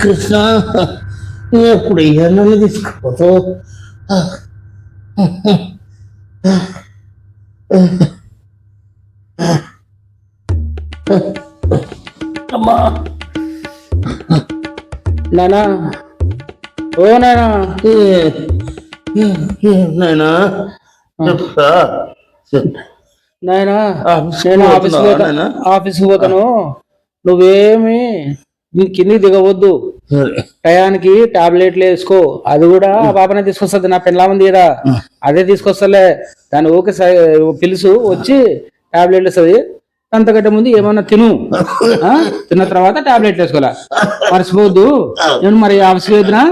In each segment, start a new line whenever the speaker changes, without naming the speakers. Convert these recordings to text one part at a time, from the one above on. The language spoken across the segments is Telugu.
కృష్ణ ఎప్పుడు నన్ను తీసుకుపోతావు అమ్మా
నానా ఓ నానా
నాయనా చెప్తా
నాయనా నేను ఆఫీస్? ఆఫీస్కి పోతాను. నువ్వేమి నీ కిందికి దిగవద్దు. టయానికి టాబ్లెట్లు వేసుకో. అది కూడా ఆ. పాపనే తీసుకొస్తుంది. నా పెళ్ళా ఉంది కదా. అదే తీసుకొస్తలే. దాని ఓకే పిలుసు వచ్చి టాబ్లెట్లు ఇస్తుంది అంతకంటే ముందు ఏమన్నా తిను. ఆ? తిన్న తర్వాత టాబ్లెట్లు వేసుకోలే మర్చిపోవద్దు. నేను మరి ఆఫీస్కి వెళ్తున్నా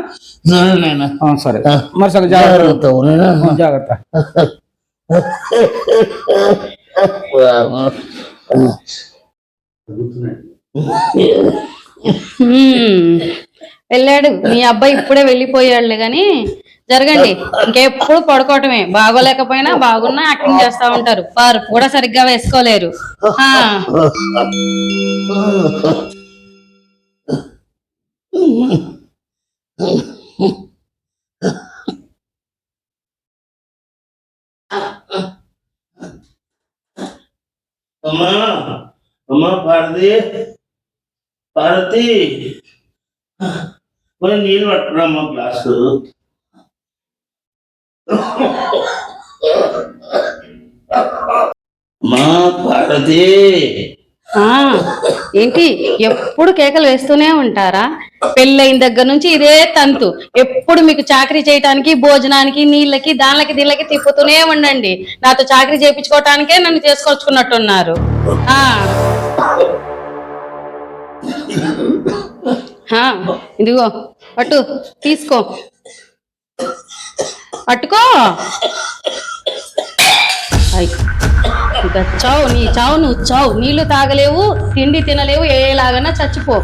సరే.
మరి సగం జాగ్రత్త.
జాగ్రత్త
వెళ్ళాడు. మీ అబ్బాయి ఇప్పుడే వెళ్ళిపోయాడులే గాని జరగండి. ఇంకెప్పుడు పడుకోవటమే. బాగోలేకపోయినా బాగున్నా యాక్టింగ్ చేస్తా ఉంటారు. వారు కూడా సరిగ్గా వేసుకోలేరు.
అమ్మా అమ్మా భారతి భారతి మరి నీళ్ళు పట్టుకున్నామ్మా గ్లాసు. మా భారతి
ఆ, ఏంటి ఎప్పుడు కేకలు వేస్తూనే ఉంటారా? పెళ్ళైన దగ్గర నుంచి ఇదే తంతు. ఎప్పుడు మీకు చాకరీ చేయటానికి భోజనానికి నీళ్ళకి దానిలకి దీళ్ళకి తిప్పుతూనే ఉండండి. నాతో చాకరీ చేయించుకోవటానికే నన్ను చేసుకొచ్చుకున్నట్టున్నారు ఆ. ఇదిగో పట్టు తీసుకో. పట్టుకో. చావు నీ చావు నువ్వు చావు. నీళ్ళు తాగలేవు తిండి తినలేవు ఏలాగన్నా చచ్చిపో.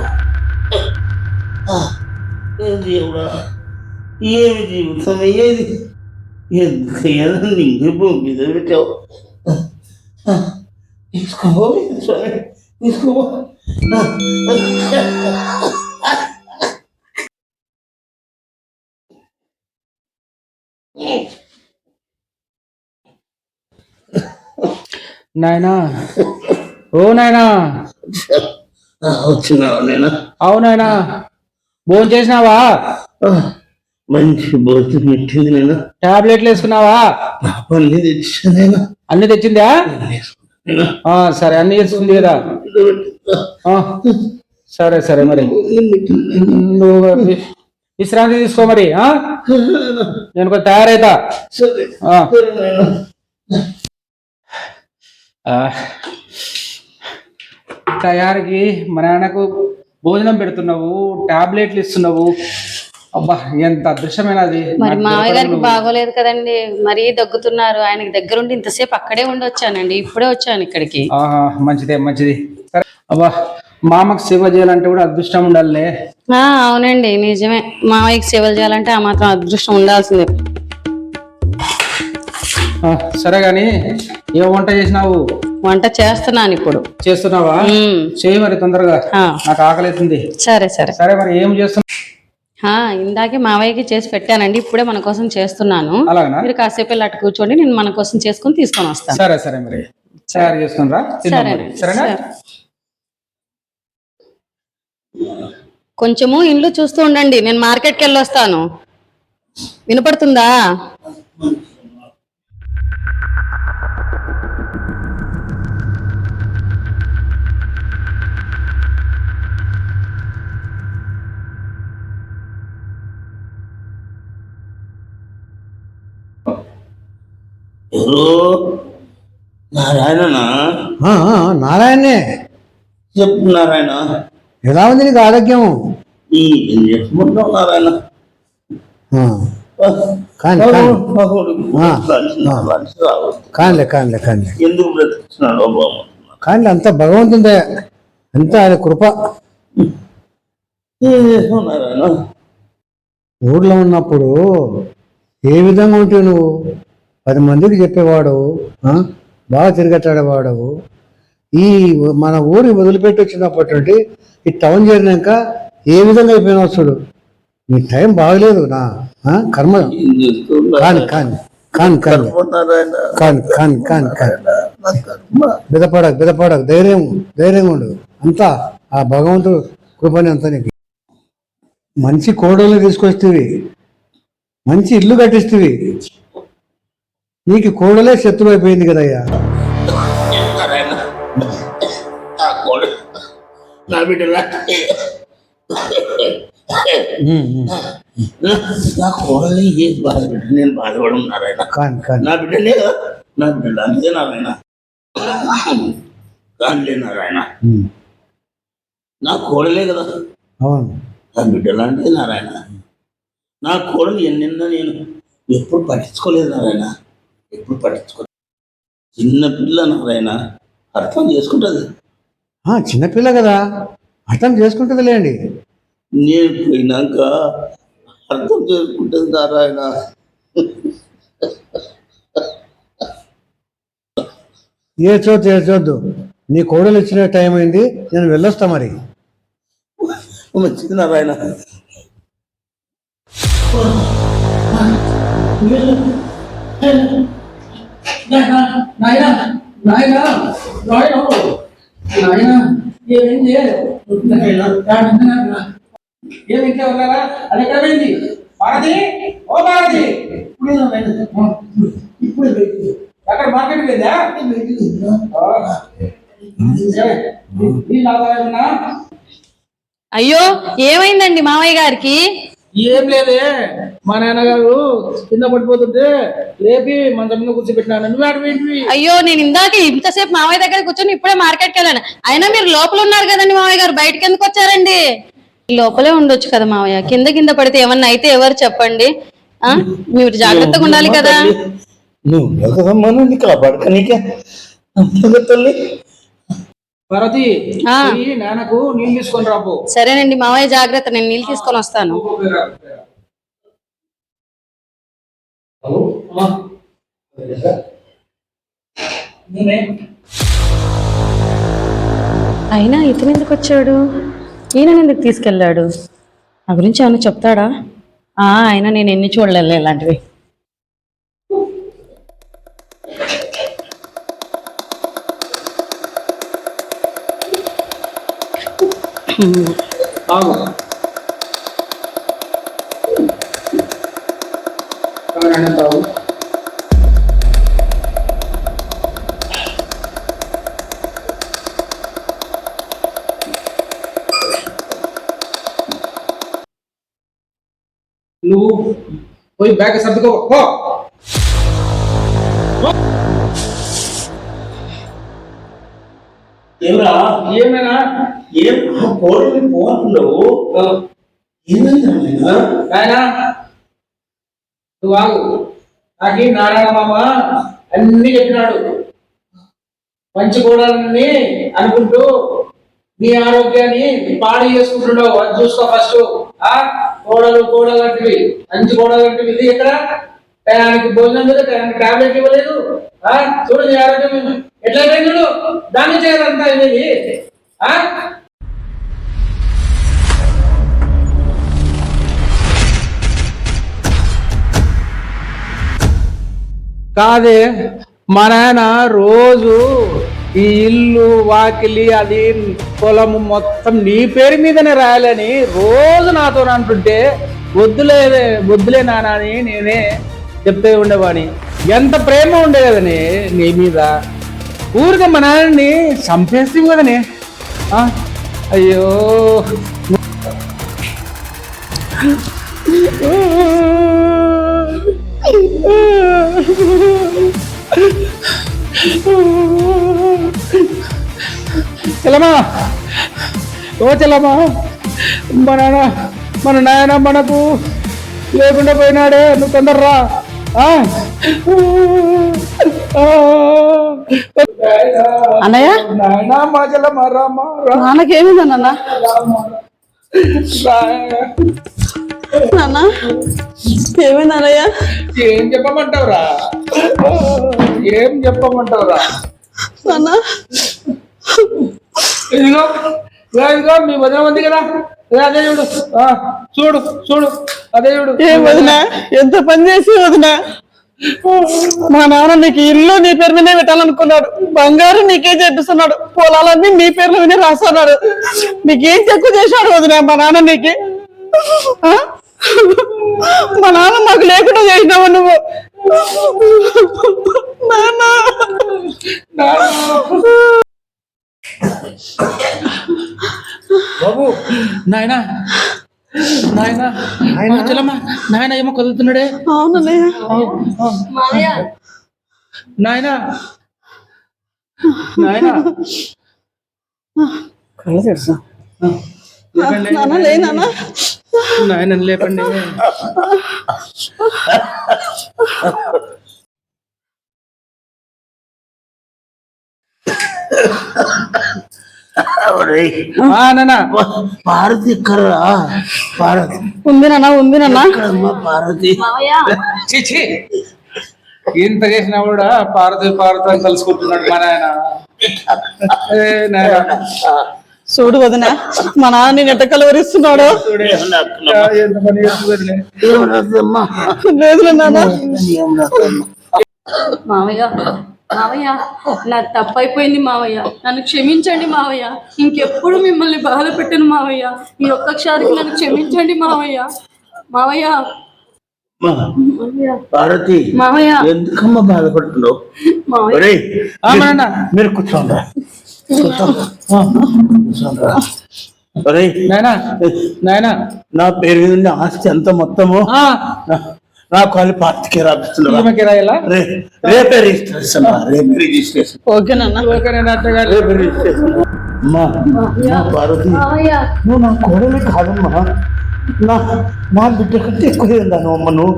దేవుడా ఏమి జీవితం ఏది ఎందుకయ్యా నింగే భూమి మీద పెట్టావు తీసుకోబో స్వామి తీసుకోబో
నాయనా ఓ నాయనా
వచ్చినావా నేను
అవు నాయనా భోజనం చేసినావా?
మంచి భోజనం పెట్టింది నేను.
టాబ్లెట్లు వేసుకున్నావా?
నేను.
అన్ని తెచ్చిందా?
నేను.
ఆ సరే అన్ని వేసుకుంది కదా. సరే సరే మరి. నువ్వు విశ్రాంతి తీసుకో మరి నేను కొంచెం తయారైతా. తయారీకి మా నాన్నకు భోజనం పెడుతున్నావు టాబ్లెట్లు ఇస్తున్నావు. అబ్బా ఎంత అదృష్టమైనది
మరి
నాకు
మామయ్య గారికి. బాగోలేదు కదండి. మరీ దగ్గుతున్నారు. ఆయనకి దగ్గరుండి ఇంతసేపు అక్కడే ఉండి వచ్చానండి. ఇప్పుడే వచ్చాను ఇక్కడికి.
ఆహా మంచిదే మంచిది. అబ్బా మామకు సేవ చేయాలంటే కూడా అదృష్టం ఉండాలే
ఆ అవునండి. నిజమే. మామయ్యకి సేవలు చేయాలంటే ఆ మాత్రం అదృష్టం ఉండాల్సిందే.
సరే గాని ఏ వంట చేసినావు?
వంట చేస్తున్నాను ఇప్పుడు.
చేస్తున్నావా? చేయి మరి తొందరగా. నాకు ఆకలి అవుతుంది
సరే సరే.
సరే మరి ఏం చేస్తున్నావు
ఆ, ఇందాకే మావయ్యకి చేసి పెట్టానండి ఇప్పుడే మన కోసం చేస్తున్నాను. మీరు కాసేపు వెళ్ళి అటు కూర్చోండి నేను మన కోసం చేసుకుని తీసుకొని వస్తాను.
సరే సరే మరి. తయారు సరేనా?
సరే. కొంచెము ఇండ్లు చూస్తూ ఉండండి నేను మార్కెట్కి వెళ్ళి వస్తాను వినపడుతుందా?
ఎవరు? నారాయణనా?
నారాయణనే
చెప్పు నారాయణ.
ఎలా ఉంది నీకు ఆరోగ్యం
నారాయణ?
కాని కాని కానిలే కానిలే. కానిలే
ఎందుకు బ్రతికిస్తున్నాడు బాబు.
కానిలే అంత భగవంతుందే. అంత ఆయన కృప.
ఏం నారాయణ?
ఊర్లో ఉన్నప్పుడు ఏ విధంగా ఉంటావు నువ్వు? పది మందికి చెప్పేవాడు ఆ? బాగా తిరిగేటాడేవాడు ఈ మన ఊరి వదిలిపెట్టి వచ్చినప్పటి నుండి ఈ టౌన్ చేరినాక ఏ విధంగా అయిపోయినావు చూడు. నీ టైం బాగలేదు నా ఆ? కర్మ. కాని కాని కాని కాని. కాని కాని కాని కాని. బెదపడకు బెదపడకు. ధైర్యం ధైర్యంగా ఉండు. అంతా ఆ భగవంతుడు కృపని అంతా నీకు. మంచి కోడలు తీసుకొస్తేవి. మంచి ఇల్లు కట్టిస్తేవి. నీకు కోడలే శత్రువు అయిపోయింది కదయ్యా
నారాయణ నా బిడ్డలా. నా కోడలు ఏ బాధ నేను బాధపడను నారాయణ.
కాని కాని.
నా బిడ్డలే నా బిడ్డలు అంతే నారాయణ. కానిలే నారాయణ. నా కోడలే కదా?
అవును.
నా బిడ్డలాంటిది నారాయణ. నా కోడలు ఎన్నెన్నో నేను ఎప్పుడు పట్టించుకోలేదు నారాయణ. ఎప్పుడు పట్టించుకోలేదు చిన్న పిల్ల నారాయణ అర్థం చేసుకుంటుంది.
ఆ, చిన్నపిల్ల కదా. అర్థం చేసుకుంటుందిలేండి.
నేను పోయినాక అర్థం చేసుకుంటుంది నారాయణ.
ఏ చోద్దు ఏ చోద్దు నీ కోడలు ఇచ్చిన టైం అయింది నేను వెళ్ళొస్తా మరి.
మంచిది నారాయణ.
నాయన నాయన నాయన నాయన ఏమైంది ఏమి ఉన్నారా అది ఎక్కడ పోయింది భారతి ఓ భారతి మార్కెట్ పోయిందా
అయ్యో ఏమైందండి మామయ్య గారికి?
ఏం లేదే. మా నాన్నగారు కింద పడిపోతుంటే లేపి మంచం మీద కూర్చోబెట్టినాను. నువ్వు
అయ్యో నేను ఇందాక ఇంతసేపు మావయ్య దగ్గర కూర్చొని ఇప్పుడే మార్కెట్కి వెళ్ళాను. అయినా మీరు లోపల ఉన్నారు కదండి మావయ్య గారు బయటకి ఎందుకు వచ్చారండి? లోపలే ఉండొచ్చు కదా మావయ్య. కింద కింద పడితే ఏమన్నా అయితే ఎవరు చెప్పండి? ఆ? మీరు జాగ్రత్తగా ఉండాలి కదా.
నువ్వు తల్లి?
భారతి నాన్నకు నీళ్ళు తీసుకొని రాపో.
సరేనండి మావయ్య జాగ్రత్త. నేను నీళ్ళు తీసుకొని వస్తాను.
హలో.
అయినా ఇతను ఎందుకు వచ్చాడు? ఈయన ఎందుకు తీసుకెళ్ళాడు? నా గురించి ఏమైనా చెప్తాడా? ఆ అయినా నేను ఎన్ని చూడలేదు ఇలాంటివి.
ఆగు నువ్వు పోయి బ్యాగ్ సర్దుకో.
ఏమరా?
ఏమైనా?
ఏం? కోడలు ఏమైంది నారాయణ
నాయనా? నువ్వు ఆగు. నాకు నారాయణ మామ అన్ని చెప్పినాడు. మంచి కూడాలని అనుకుంటూ నీ ఆరోగ్యాన్ని పాడు చేసుకుంటున్నావు. అది చూసుకో ఫస్ట్. ఆ? కోడలు కోడలు లాంటివి అంచు కోడలు లాంటివి ఇది ఇక్కడ టయానికి భోజనం లేదు టయానికి టాబ్లెట్ ఇవ్వలేదు. ఆ చూడు నీ ఆరోగ్యం ఎట్లా అయిపోయింది చూడు దాన్ని చేయాలంతా ఇది కాదే మా నాయన రోజు ఈ ఇల్లు వాకిలి అది పొలము మొత్తం నీ పేరు మీదనే రాయాలని రోజు నాతో అంటుంటే వద్దులే వద్దులే నానా అని నేనే చెప్తే ఉండేవాడిని. ఎంత ప్రేమ ఉండే కదనే నీ మీద? ఊరికే మా నాన్నని చంపేస్తాం కదనే? అయ్యో. చెల్లమ్మా. ఓ చెల్లమ్మా. మన నాన్న మన నాయన మనకు లేకుండా పోయినాడే నువ్వు తొందరరా.
అన్నయ్య?
మా
నాన్నకేమిందన్న
రా.
నాన్న? ఏమైందన్నయ్య
ఏం చెప్పమంటావురా? ఏం చెప్పమంటావురా?
నాన్న
ఇదిగో ఇదిగో, మీ వదిన ఉంది కదా. అదే చూడు. ఆ, చూడు చూడు. అదే చూడు.
ఏ వదిన ఎంత పని చేసి వదిన? మా నాన్న నీకు ఇల్లు నీ పేరు మీదే పెట్టాలనుకున్నాడు. బంగారం నీకే చేపిస్తున్నాడు. పొలాలన్నీ నీ పేర్ల మీదే రాస్తున్నాడు. నీకేం తక్కువ చేశాడు వదిన మా నాన్న నీకు? మా నాన్న మాకు లేకుండా చేసినావు నువ్వు? నాన్న.
బాబు. నాయనా. నాయనా. చెల్లమ్మ. నాయన ఏమో కదులుతున్నాడే? నాయనా. నాయనా.
కళ్ళు నాన్న
నాయన లేపండి.
పార్వతి ఇక్కడ పార్వతి
ఉంది నాన్న ఉంది నాన్న
పార్వతి
చిచి ఇంత చేసినా కూడా పార్వతి పార్వతి అని కలుసుకుంటున్నాడు మా నాయన.
చూడు వదిన మా నాన్న నేను ఎట్ట కలవరిస్తున్నాడు? లేదు నాన్న.
ఏమన్నదమ్మా
మావయ్య నా తప్పైపోయింది మావయ్య. నన్ను క్షమించండి మావయ్య. ఇంకెప్పుడు మిమ్మల్ని బాధ పెట్టను మావయ్య. ఈ ఒక్కసారికి నన్ను క్షమించండి మావయ్య. మావయ్య.
పార్వతి
మావయ్య.
ఎందుకమ్మా బాధపడుతున్నావు?
మావయ్య.
ఒరేయ్,
ఆ, మా నాన్న.
మీరు కూర్చోండి కూర్చోండి కూర్చోండి ఒరేయ్,
నాయనా నాయనా
నా పేరు మీద ఆస్తి ఎంత మొత్తము? నాకు వాళ్ళు పార్టీకి రేపే రిజిస్ట్రేషన్ రేపే రిజిస్ట్రేషన్. రేపే అమ్మా నా పార్వతి.
మావయ్య
నువ్వు నా కోడలి కాదమ్మా. నా నా బిడ్డ కంటే ఎక్కువ ఏందాను అమ్మ నువ్వు?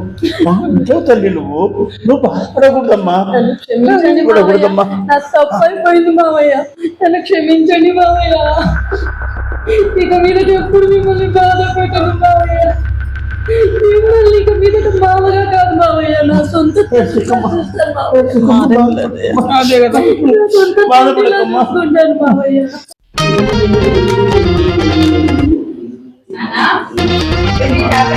నా బిడ్డ తల్లి నువ్వు. నువ్వు బాధపడకూడదమ్మా.
క్షమించండి
పడకూడదమ్మా
మావయ్య నా తప్పైపోయింది మావయ్య నన్ను క్షమించండి మావయ్య ఇక మీద ఎప్పుడు మిమ్మల్ని బాధ పెట్టను మావయ్య మిమ్మల్ని ఇక మీద మామగా కాదు మావయ్య. నా సొంత
అదే కదా.
నా సొంత
బాధపడకమ్మా.
మావయ్య. నాన్న,